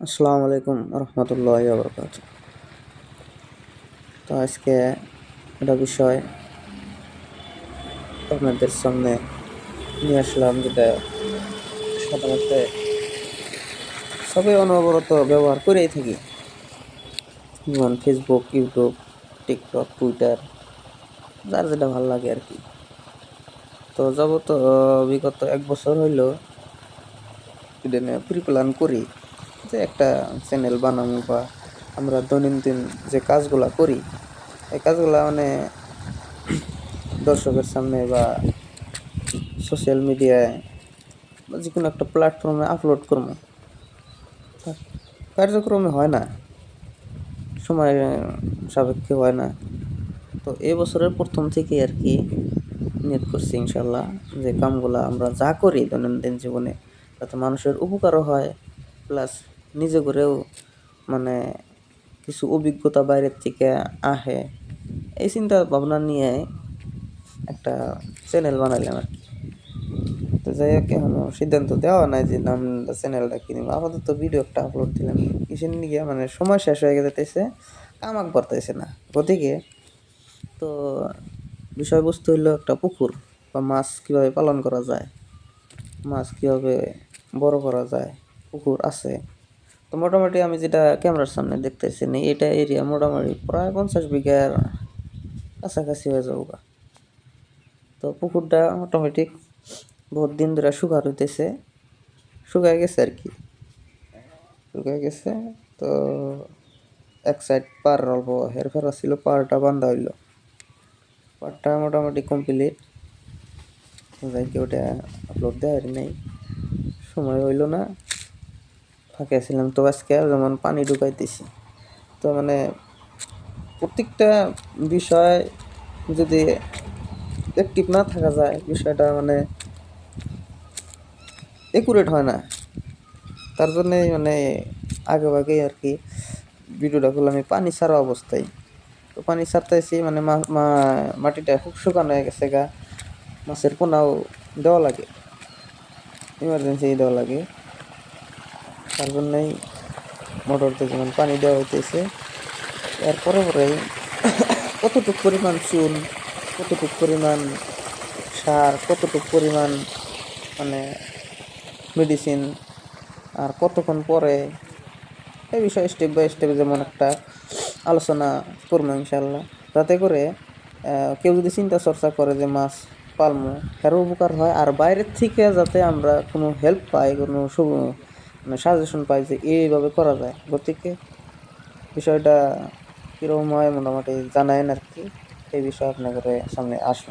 আসসালামু আলাইকুম রহমতুল্লাহ বরকাত তো আজকে একটা বিষয় আপনাদের সামনে নিয়ে আসলাম যেটা সাধারণত সবাই অনবরত ব্যবহার করেই থাকি। যেমন ফেসবুক ইউটিউব টিকটক টুইটার যার যেটা ভালো লাগে আর কি। তো যাবত বিগত এক বছর হইল এটা নিয়ে প্রিপ্ল্যান করি যে একটা চ্যানেল বানাবো বা আমরা দৈনন্দিন যে কাজগুলা করি, এই কাজগুলা মানে দর্শকের সামনে বা সোশ্যাল মিডিয়ায় বা যে কোনো একটা প্ল্যাটফর্মে আপলোড করব কার্যক্রমে হয় না, সময় সাপেক্ষে হয় না। তো এই বছরের প্রথম থেকেই আর কি নিয়ত করছি ইনশাল্লাহ যে কামগুলা আমরা যা করি দৈনন্দিন জীবনে যাতে মানুষের উপকারও হয়, প্লাস নিজে করেও মানে কিছু অভিজ্ঞতা বাইরের থেকে আহে। এই চিন্তা ভাবনা নিয়ে একটা চ্যানেল বানাইলাম আর কি। তো যাই হোক, এখনও সিদ্ধান্ত দেওয়া নাই যে নাম চ্যানেলটা কিনবো আপাতত ভিডিও একটা আপলোড দিলাম। কিসের নিয়ে মানে সময় শেষ হয়ে যেতেছে কামাক বাড়তেছে না। গতিকে তো বিষয়বস্তু হইল একটা পুকুর বা মাছ কীভাবে পালন করা যায়, মাছ কীভাবে বড় করা যায়, পুকুর আছে। তো মোটামুটি আমি যেটা ক্যামেরার সামনে দেখতেছি নি এটা এরিয়া মোটামুটি প্রায় পঞ্চাশ বিঘার কাছাকাছি হয়ে যাব। তো পুকুরটা অটোমেটিক বহুত দিন ধরে শুকার হইতেছে শুকায় গেছে আর কি। শুকায় গেছে, তো এক সাইড পার অল্প হেরফেরা ছিল পারটা বান্ধা হইল। পারটা মোটামুটি কমপ্লিট যাই কি ওটা আপলোড দেওয়ার নেই। সময় হইল না। ফাঁকে ছিলাম তো আজকে যেমন পানি ঢুকাইতেছি। তো মানে প্রত্যেকটা বিষয় যদি অ্যাক্টিভ না থাকা যায়, বিষয়টা মানে একুরেট হয় না। তার জন্যই মানে আগে আগেই আর কি ভিডিওটা করলাম আমি পানি ছাড়া অবস্থায়। তো পানি ছাড়তেছি মানে মাটিটা খুব শুকানো হয়ে গেছে গা। মাছের পোনাও দেওয়া লাগে। ইমার্জেন্সি দেওয়া লাগে। তার জন্যই মোটরতে যেমন পানি দেওয়া হইতেছে এরপরে পরেই কতটুক পরিমাণ চুন, কতটুক পরিমাণ সার, কতটুক পরিমাণ মানে মেডিসিন আর কতক্ষণ পরে এই বিষয়ে স্টেপ বাই স্টেপ যেমন একটা আলোচনা করব ইনশাল্লাহ যাতে করে কেউ যদি চিন্তা চর্চা করে যে মাছ পালমো হেরও উপকার হয়। আর বাইরের থেকে যাতে আমরা কোনো হেল্প পাই, কোনো মানে সাজেশন পাই যে এইভাবে করা যায়। গতিকে বিষয়টা কীরকম হয়, মোটামুটি জানায়েন আর কি। এই বিষয়ে আপনাদের সামনে আসব